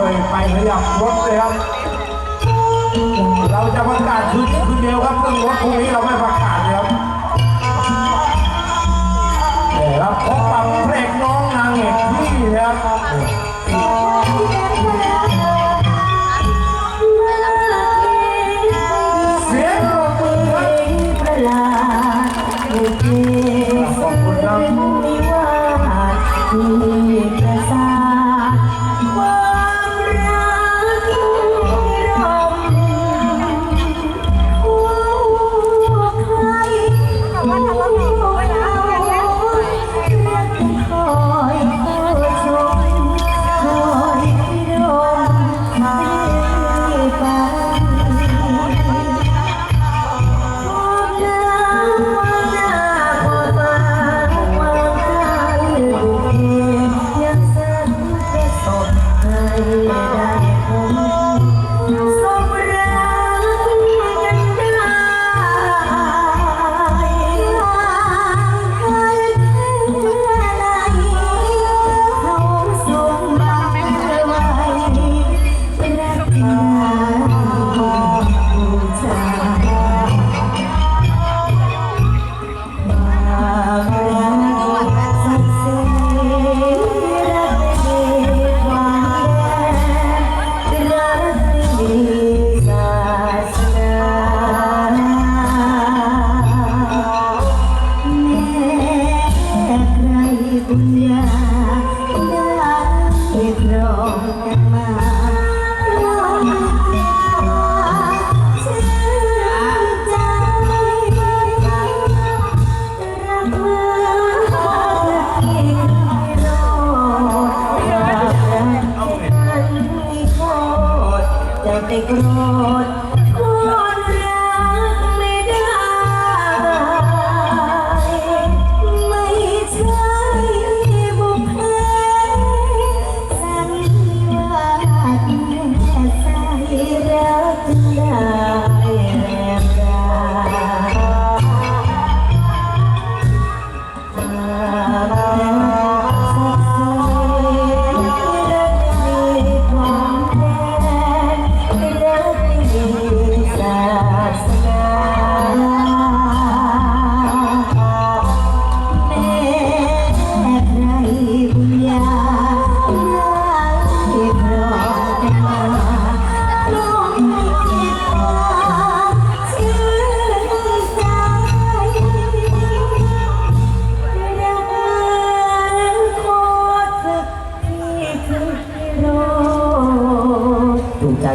เคยไปขยับรถเลยครับ เราจะประกาศคืนคืนเดียวครับเรื่องรถพรุ่นี้เราไม่ประกาศเลยครับเรับพบกับเพลงน้องนางเอกพี่นะครับเสียงปรบมือครับขอบคุณครับ Thank.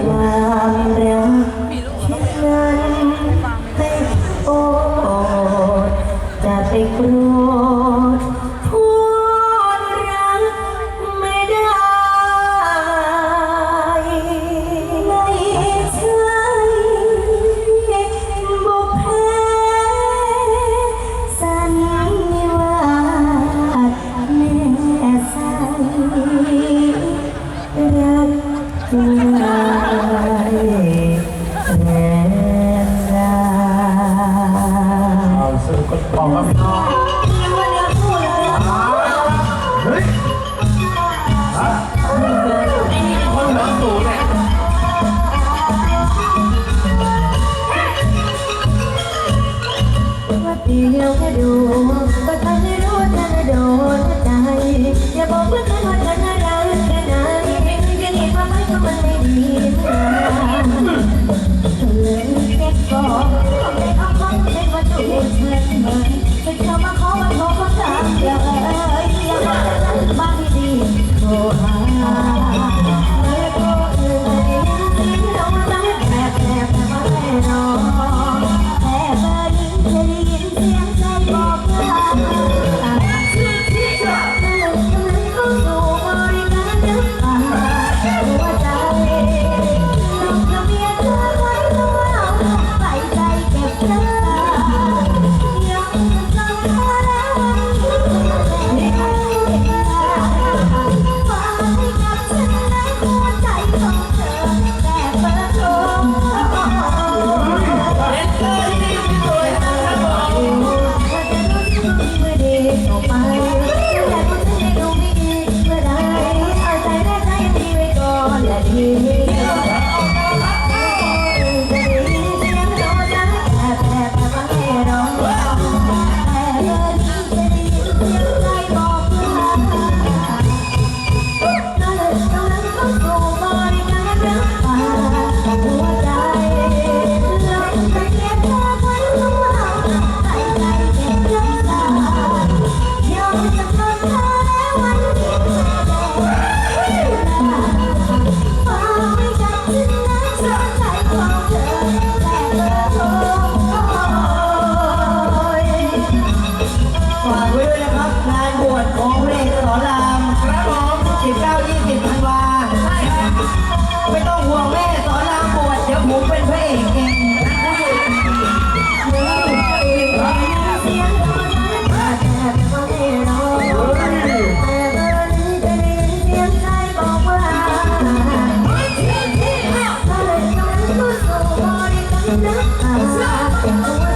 ความรักนั้นให้โอดจะไปกลั สิบเก้ายี่สิบธันวาไม่ต้องห่วงแม่สอนลาปวดเดี๋ยวผมเป็นพระเอกเองเราจะ